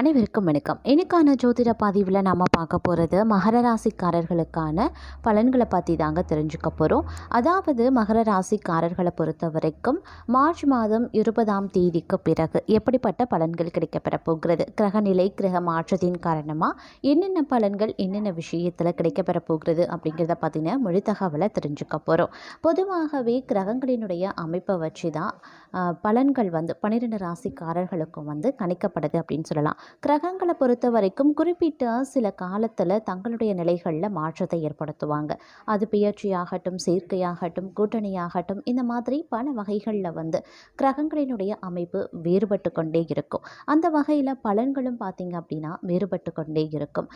அனைவருக்கும் வணக்கம். இன்னைக்கான ஜோதிட பதிவில் நாம் பார்க்க போகிறது மகர ராசிக்காரர்களுக்கான பலன்களை பற்றி தாங்க தெரிஞ்சுக்க போகிறோம் அதாவது மகர ராசிக்காரர்களை பொறுத்த வரைக்கும் மார்ச் மாதம் இருபதாம் தேதிக்கு பிறகு எப்படிப்பட்ட பலன்கள் கிடைக்கப்பெற போகிறது? கிரகநிலை கிரக மாற்றத்தின் காரணமாக என்னென்ன பலன்கள் என்னென்ன விஷயத்தில் கிடைக்கப்பெற போகிறது அப்படிங்கிறத பற்றின மொழி தகவலை தெரிஞ்சுக்க போகிறோம் பொதுவாகவே கிரகங்களினுடைய அமைப்பை வச்சு தான் பலன்கள் வந்து பன்னிரெண்டு ராசிக்காரர்களுக்கும் வந்து கணிக்கப்படுது அப்படின்னு சொல்லலாம். கிரகங்களை பொறுத்த வரைக்கும் குறிப்பிட்ட சில காலத்தில் தங்களுடைய நிலைகளில் மாற்றத்தை ஏற்படுத்துவாங்க. அது பெயர்ச்சியாகட்டும் சேர்க்கையாகட்டும் கூட்டணியாகட்டும் இந்த மாதிரி பல வகைகளில் வந்து கிரகங்களினுடைய அமைப்பு வேறுபட்டு கொண்டே இருக்கும். அந்த வகையில் பலன்களும் பார்த்திங்க அப்படின்னா வேறுபட்டு கொண்டே இருக்கும்.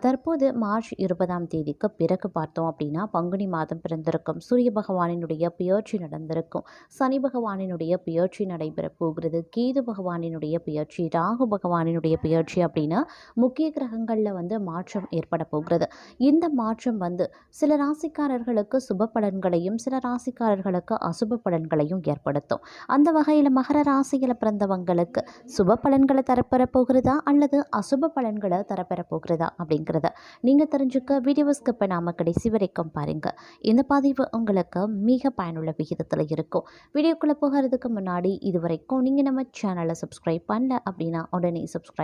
தற்போது மார்ச் இருபதாம் தேதிக்கு பிறகு பார்த்தோம் அப்படின்னா பங்குனி மாதம் பிறந்திருக்கும். சூரிய பகவானினுடைய பெயர்ச்சி நடந்திருக்கும். சனி பகவானினுடைய பெயர்ச்சி நடைபெற போகிறது. கேது பகவானினுடைய பெயர்ச்சி ராகு பகவானினுடைய பெயர்ச்சி அப்படின்னா முக்கிய கிரகங்களில் வந்து மாற்றம் ஏற்பட போகிறது. இந்த மாற்றம் வந்து சில ராசிக்காரர்களுக்கு சுப பலன்களையும் சில ராசிக்காரர்களுக்கு அசுப பலன்களையும் ஏற்படுத்தும். அந்த வகையில் மகர ராசியில் பிறந்தவங்களுக்கு சுப பலன்களை தரப்பெற போகிறதா? அல்லது அசுப பலன்களை தரப்பெற போகிறதா? அப்படிங்கிறத நீங்கள் தெரிஞ்சுக்க வீடியோ இப்போ நாம் கடைசி வரைக்கும் பாருங்கள் இந்த பதிவு உங்களுக்கு மிக பயனுள்ள விகிதத்தில் இருக்கும். வீடியோக்குள்ளே போகிறதுக்கு முன்னாடி இது வரைக்கும் நீங்கள் நம்ம சேனலை சப்ஸ்கிரைப் பண்ணல அப்படின்னா உடனே சப்ஸ்கிரைப்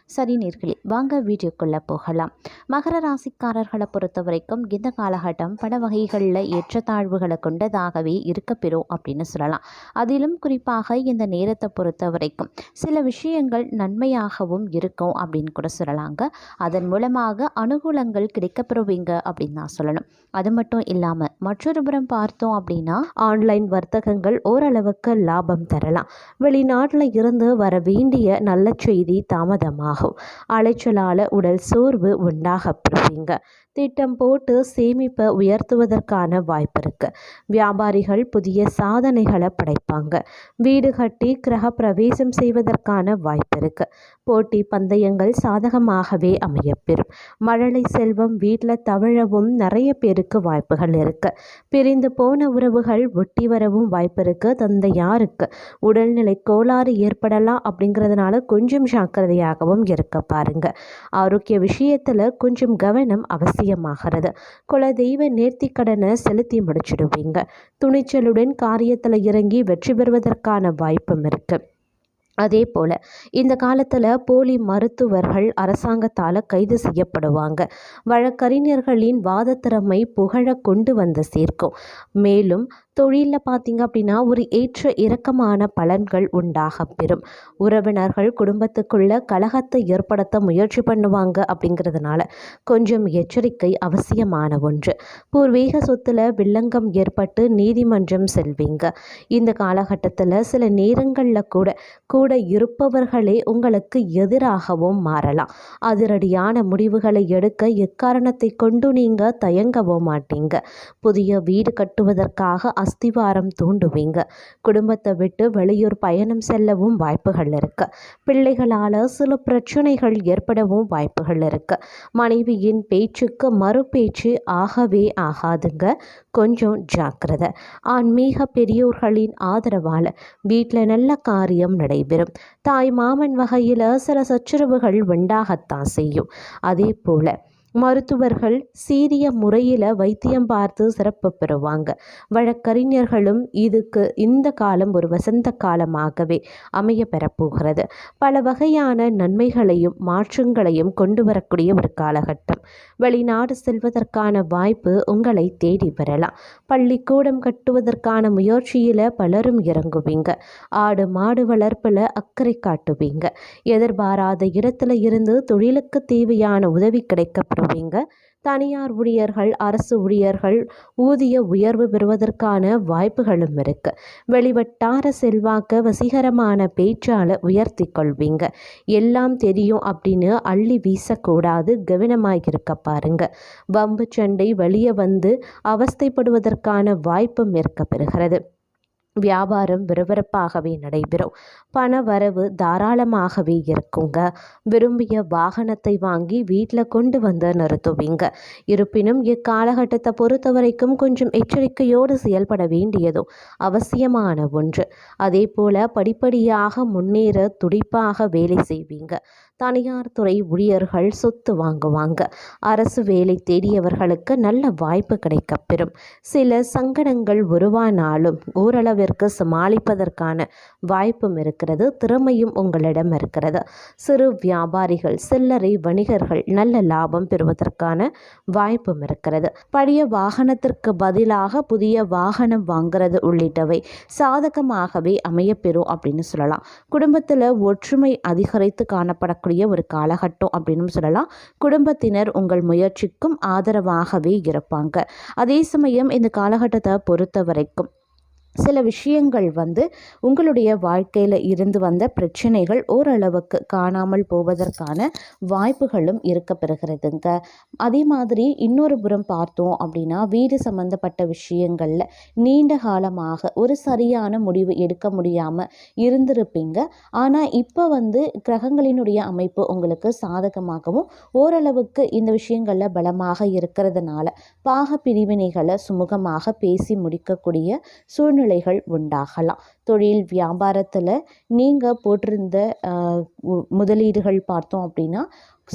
சரி நேர்களே வாங்க வீடியோக்குள்ளே போகலாம். மகர ராசிக்காரர்களை பொறுத்த வரைக்கும் இந்த காலகட்டம் பல வகைகளில் ஏற்றத்தாழ்வுகளை கொண்டதாகவே இருக்கப்பெறும் அப்படின்னு சொல்லலாம். அதிலும் குறிப்பாக இந்த நேரத்தை பொறுத்த வரைக்கும் சில விஷயங்கள் நன்மையாகவும் இருக்கும் அப்படின்னு கூட சொல்லலாங்க. அதன் மூலமாக அனுகூலங்கள் கிடைக்கப்பெறுவீங்க அப்படின்னு நான் சொல்லணும். அது மட்டும் இல்லாமல் மற்றொரு புறம் பார்த்தோம் அப்படின்னா ஆன்லைன் வர்த்தகங்கள் ஓரளவுக்கு லாபம் தரலாம். வெளிநாட்டில் இருந்து வர வேண்டிய நல்ல செய்தி தாமதமாக தாமதமாகும் அலைச்சலால் உடல் சோர்வு உண்டாக பெறுவீங்க. திட்டம் போட்டு சேமிப்பை உயர்த்துவதற்கான வாய்ப்பு இருக்கு வியாபாரிகள் புதிய சாதனைகளை படைப்பாங்க. வீடு கட்டி கிரக பிரவேசம் செய்வதற்கான வாய்ப்பு இருக்கு போட்டி பந்தயங்கள் சாதகமாகவே அமையப்பெறும். மழலை செல்வம் வீட்டில் தவழவும் நிறைய பேருக்கு வாய்ப்புகள் இருக்கு. பிரிந்து போன உறவுகள் ஒட்டி வரவும் வாய்ப்பு இருக்கு தந்தையாருக்கு உடல்நிலை கோளாறு ஏற்படலாம் அப்படிங்கிறதுனால கொஞ்சம் ஜாக்கிரதையாகவும் இருக்க பாருங்க. ஆரோக்கிய விஷயத்தில் கொஞ்சம் கவனம் அவசியம். அவசியமாகிறது குலதெய்வ நேர்த்திக்கடனை செலுத்தி முடிச்சிடுவீங்க. துணிச்சலுடன் காரியத்தில் இறங்கி வெற்றி பெறுவதற்கான வாய்ப்பும் இருக்குது அதே போல் இந்த காலத்தில் போலி மருத்துவர்கள் அரசாங்கத்தால் கைது செய்யப்படுவாங்க. வழக்கறிஞர்களின் வாதத்திறமை புகழ கொண்டு வந்து சேர்க்கும். மேலும் தொழிலில் பார்த்தீங்க அப்படின்னா ஒரு ஏற்ற இறக்கமான பலன்கள் உண்டாக பெறும். உறவினர்கள் குடும்பத்துக்குள்ள கலகத்தை ஏற்படுத்த முயற்சி பண்ணுவாங்க அப்படிங்கிறதுனால கொஞ்சம் எச்சரிக்கை அவசியமான ஒன்று. பூர்வீக சொத்தில் வில்லங்கம் ஏற்பட்டு நீதிமன்றம் செல்வீங்க. இந்த காலகட்டத்தில் சில நேரங்களில் கூட கூட இருப்பவர்களே உங்களுக்கு எதிராகவும் மாறலாம். அதிரடியான முடிவுகளை எடுக்க எக்காரணத்தை கொண்டு நீங்கள் தயங்கவும் மாட்டீங்க. புதிய வீடு கட்டுவதற்காக அஸ்திவாரம் தூண்டுவீங்க. குடும்பத்தை விட்டு வெளியூர் பயணம் செல்லவும் வாய்ப்புகள் இருக்கு. பிள்ளைகளால் சில பிரச்சனைகள் ஏற்படவும் வாய்ப்புகள் இருக்கு. மனைவியின் பேச்சுக்கு மறுபேச்சு ஆகவே ஆகாதுங்க. கொஞ்சம் ஜாக்கிரதை. ஆன்மீக பெரியோர்களின் ஆதரவால் வீட்டில் நல்ல காரியம் நடைபெறும். தாய் மாமன் வகையில் சில சச்சரவுகள் உண்டாகத்தான் செய்யும். அதே போல் மருத்துவர்கள் சீரிய முறையில் வைத்தியம் பார்த்து சிறப்பு பெறுவாங்க. வழக்கறிஞர்களும் இதுக்கு இந்த காலம் ஒரு வசந்த காலமாகவே அமைய பெறப்போகிறது பல வகையான நன்மைகளையும் மாற்றங்களையும் கொண்டு வரக்கூடிய ஒரு காலகட்டம். வெளிநாடு செல்வதற்கான வாய்ப்பு உங்களை தேடி வரலாம். பள்ளிக்கூடம் கட்டுவதற்கான முயற்சியில் பலரும் இறங்குவீங்க. ஆடு மாடு வளர்ப்பில் அக்கறை காட்டுவீங்க. எதிர்பாராத இடத்துல இருந்து தொழிலுக்கு தேவையான உதவி கிடைக்கப்படும் கிடைக்கப்படுவீங்க தனியார் ஊழியர்கள் அரசு ஊழியர்கள் ஊதிய உயர்வு பெறுவதற்கான வாய்ப்புகளும் இருக்கு. வெளிவட்டார செல்வாக்க வசீகரமான பேச்சால உயர்த்தி கொள்வீங்க. எல்லாம் தெரியும் அப்படின்னு அள்ளி வீசக்கூடாது கவனமாக இருக்க பாருங்க. வம்பு சண்டை வெளியே வந்து அவஸ்தைப்படுவதற்கான வாய்ப்பும் இருக்க பெறுகிறது. வியாபாரம் விறுவிறுப்பாகவே நடைபெறும். பண வரவு தாராளமாகவே இருக்குங்க. விரும்பிய வாகனத்தை வாங்கி வீட்டில் கொண்டு வந்து நிறுத்துவீங்க. இருப்பினும் இக்காலகட்டத்தை பொறுத்த வரைக்கும் கொஞ்சம் எச்சரிக்கையோடு செயல்பட வேண்டியதும் அவசியமான ஒன்று. அதே போல் படிப்படியாக முன்னேற துடிப்பாக வேலை செய்வீங்க. தனியார் துறை ஊழியர்கள் சொத்து வாங்குவாங்க. அரசு வேலை தேடியவர்களுக்கு நல்ல வாய்ப்பு கிடைக்கப்பெறும். சில சங்கடங்கள் உருவானாலும் ஓரளவிற்கு சமாளிப்பதற்கான வாய்ப்பும் இருக்கிறது திறமையும் உங்களிடம் இருக்கிறது. சிறு வியாபாரிகள் சில்லறை வணிகர்கள் நல்ல லாபம் பெறுவதற்கான வாய்ப்பும் இருக்கிறது. பழைய வாகனத்திற்கு பதிலாக புதிய வாகனம் வாங்குறது உள்ளிட்டவை சாதகமாகவே அமையப்பெறும் அப்படின்னு சொல்லலாம். குடும்பத்தில் ஒற்றுமை அதிகரித்து காணப்படக்கூடிய ஒரு காலகட்டம் அப்படின்னு சொல்லலாம். குடும்பத்தினர் உங்கள் முயற்சிக்கும் ஆதரவாகவே இருப்பாங்க. அதே சமயம் இந்த காலகட்டத்தை பொறுத்த வரைக்கும் சில விஷயங்கள் வந்து உங்களுடைய வாழ்க்கையில் இருந்து வந்த பிரச்சனைகள் ஓரளவுக்கு காணாமல் போவதற்கான வாய்ப்புகளும் இருக்க பெறுகிறதுங்க. அதே மாதிரி இன்னொரு புறம் பார்த்தோம் அப்படின்னா வீடு சம்மந்தப்பட்ட விஷயங்களில் நீண்ட காலமாக ஒரு சரியான முடிவு எடுக்க முடியாமல் இருந்திருப்பீங்க. ஆனால் இப்போ வந்து கிரகங்களினுடைய அமைப்பு உங்களுக்கு சாதகமாகவும் ஓரளவுக்கு இந்த விஷயங்களில் பலமாக இருக்கிறதுனால பாக பிரிவினைகளை சுமூகமாக பேசி முடிக்கக்கூடிய சூழ்நிலை சூழ்நிலைகள் உண்டாகலாம். தொழில் வியாபாரத்தில் நீங்கள் போட்டிருந்த முதலீடுகள் பார்த்தோம் அப்படின்னா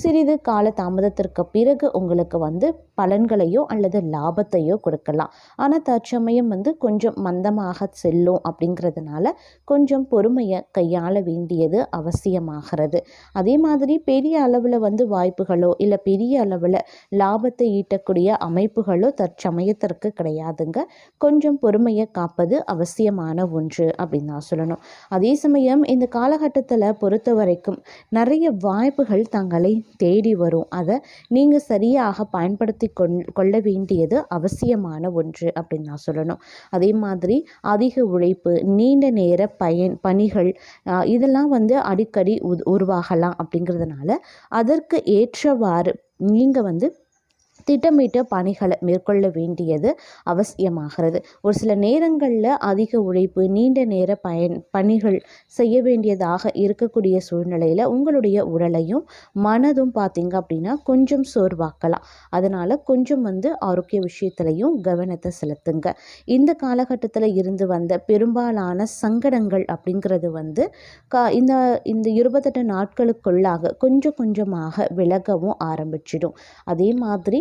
சிறிது கால தாமதத்திற்கு பிறகு உங்களுக்கு வந்து பலன்களையோ அல்லது லாபத்தையோ கொடுக்கலாம். ஆனால் தற்சமயம் வந்து கொஞ்சம் மந்தமாக செல்லும் அப்படிங்கிறதுனால கொஞ்சம் பொறுமையை கையாள வேண்டியது அவசியமாகிறது. அதே மாதிரி பெரிய அளவில் வந்து வாய்ப்புகளோ இல்லை பெரிய அளவில் லாபத்தை ஈட்டக்கூடிய அமைப்புகளோ தற்சமயத்திற்கு கிடையாதுங்க. கொஞ்சம் பொறுமையை காப்பது அவசியமான ஒன்று அப்படின்னு தான் சொல்லணும். அதே சமயம் இந்த காலகட்டத்தில் பொறுத்த வரைக்கும் நிறைய வாய்ப்புகள் தங்களை தேடி வரும். அதை நீங்கள் சரியாக பயன்படுத்தி கொள்ள வேண்டியது அவசியமான ஒன்று அப்படின்னு நான் சொல்லணும். அதே மாதிரி அதிக உழைப்பு நீண்ட நேர பயன் பணிகள் இதெல்லாம் வந்து அடிக்கடி உருவாகலாம் அப்படிங்கிறதுனால அதற்கு ஏற்றவாறு நீங்கள் வந்து திட்டமிட்ட பணிகளை மேற்கொள்ள வேண்டியது அவசியமாகிறது. ஒரு சில நேரங்களில் அதிக உழைப்பு நீண்ட நேர பயன் பணிகள் செய்ய வேண்டியதாக இருக்கக்கூடிய சூழ்நிலையில் உங்களுடைய உடலையும் மனதும் பார்த்திங்க அப்படின்னா கொஞ்சம் சோர்வாக்கலாம். அதனால் கொஞ்சம் வந்து ஆரோக்கிய விஷயத்துலையும் கவனத்தை செலுத்துங்க. இந்த காலகட்டத்தில் இருந்து வந்த பெரும்பாலான சங்கடங்கள் அப்படிங்கிறது வந்து கா இந்த இந்த இருபத்தெட்டு நாட்களுக்குள்ளாக கொஞ்சம் கொஞ்சமாக விலகவும் ஆரம்பிச்சிடும். அதே மாதிரி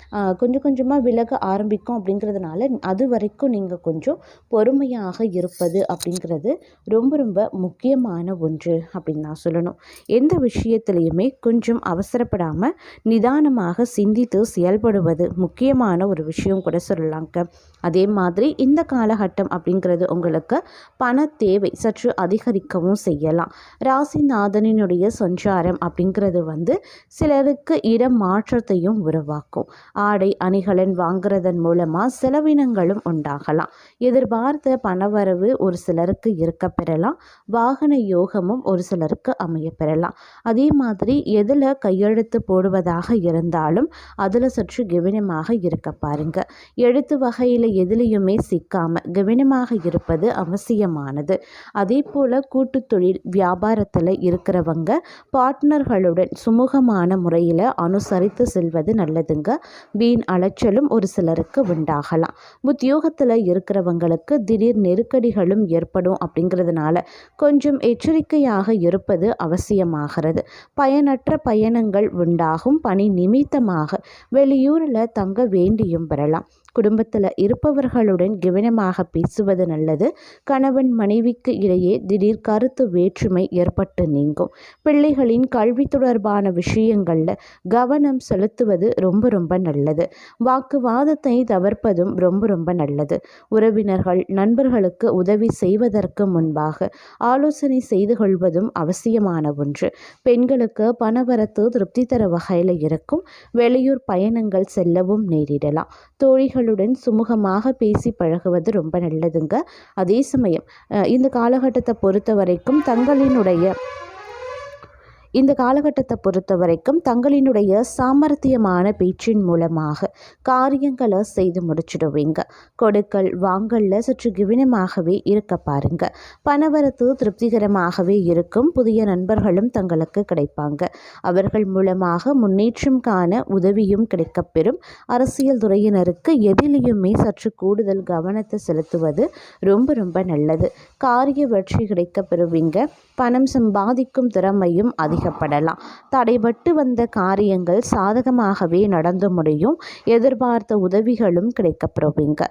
கொஞ்சம் கொஞ்சமாக விலக ஆரம்பிக்கும் அப்படிங்கிறதுனால அது வரைக்கும் நீங்கள் கொஞ்சம் பொறுமையாக இருப்பது அப்படிங்கிறது ரொம்ப ரொம்ப முக்கியமான ஒன்று அப்படின்னு நான் சொல்லணும். எந்த விஷயத்துலையுமே கொஞ்சம் அவசரப்படாமல் நிதானமாக சிந்தித்து செயல்படுவது முக்கியமான ஒரு விஷயம் கூட சொல்லலாங்க அதே மாதிரி இந்த காலகட்டம் அப்படிங்கிறது உங்களுக்கு பண தேவை சற்று அதிகரிக்கவும் செய்யலாம். ராசிநாதனினுடைய சஞ்சாரம் அப்படிங்கிறது வந்து சிலருக்கு இடம் மாற்றத்தையும் உருவாக்கும். ஆடை அணிகலன் வாங்குறதன் மூலமாக செலவினங்களும் உண்டாகலாம். எதிர்பார்த்த பணவரவு ஒரு சிலருக்கு இருக்க பெறலாம். வாகன யோகமும் ஒரு சிலருக்கு அமைய பெறலாம். அதே மாதிரி எதில் கையெழுத்து போடுவதாக இருந்தாலும் அதில் சற்று கவனமாக இருக்க பாருங்க. எழுத்து வகையில் எதிலையுமே சிக்காமல் கவனமாக இருப்பது அவசியமானது. அதே போல் கூட்டு தொழில் வியாபாரத்தில் இருக்கிறவங்க பார்ட்னர்களுடன் சுமூகமான முறையில் அனுசரித்து செல்வது நல்லதுங்க. வீண் அலைச்சலும் ஒரு சிலருக்கு உண்டாகலாம். உத்தியோகத்தில் இருக்கிறவங்களுக்கு திடீர் நெருக்கடிகளும் ஏற்படும் அப்படிங்கிறதுனால கொஞ்சம் எச்சரிக்கையாக இருப்பது அவசியமாகிறது. பயனற்ற பயணங்கள் உண்டாகும். பணி நிமித்தமாக வெளியூரில் தங்க வேண்டியும் பெறலாம். குடும்பத்தில் இருப்பவர்களுடன் கவனமாக பேசுவது நல்லது. கணவன் மனைவிக்கு இடையே திடீர் கருத்து வேற்றுமை ஏற்பட்டு நீங்கும். பிள்ளைகளின் கல்வி தொடர்பான விஷயங்களில் கவனம் செலுத்துவது ரொம்ப ரொம்ப நல்லது. வாக்குவாதத்தை தவிர்ப்பதும் ரொம்ப ரொம்ப நல்லது. உறவினர்கள் நண்பர்களுக்கு உதவி செய்வதற்கு முன்பாக ஆலோசனை செய்து கொள்வதும் அவசியமான ஒன்று. பெண்களுக்கு பணவரத்து திருப்தி தர வகையில் இருக்கும் வெளியூர் பயணங்கள் செல்லவும் நேரிடலாம். தோழிகளுடன் சுமூகமாக பேசி பழகுவது ரொம்ப நல்லதுங்க. அதே சமயம் இந்த காலகட்டத்தை பொறுத்த வரைக்கும் தங்களினுடைய இந்த காலகட்டத்தை பொறுத்த வரைக்கும் தங்களினுடைய சாமர்த்தியமான பேச்சின் மூலமாக காரியங்களை செய்து முடிச்சிடுவீங்க. கொடுக்கல் வாங்கல்ல சற்று கவனமாகவே இருக்க பாருங்க. பணவரத்து திருப்திகரமாகவே இருக்கும் புதிய நண்பர்களும் தங்களுக்கு கிடைப்பாங்க. அவர்கள் மூலமாக முன்னேற்றம் காண உதவியும் கிடைக்கப்பெறும். அரசியல் துறையினருக்கு எதிலையுமே சற்று கூடுதல் கவனத்தை செலுத்துவது ரொம்ப ரொம்ப நல்லது. காரிய வெற்றி கிடைக்க பெறுவீங்க பணம் சம்பாதிக்கும் திறமையும் அதிகப்படலாம் தடைபட்டு வந்த காரியங்கள் சாதகமாகவே நடந்து முடியும். எதிர்பார்த்த உதவிகளும் கிடைக்கப்பெறுவீங்க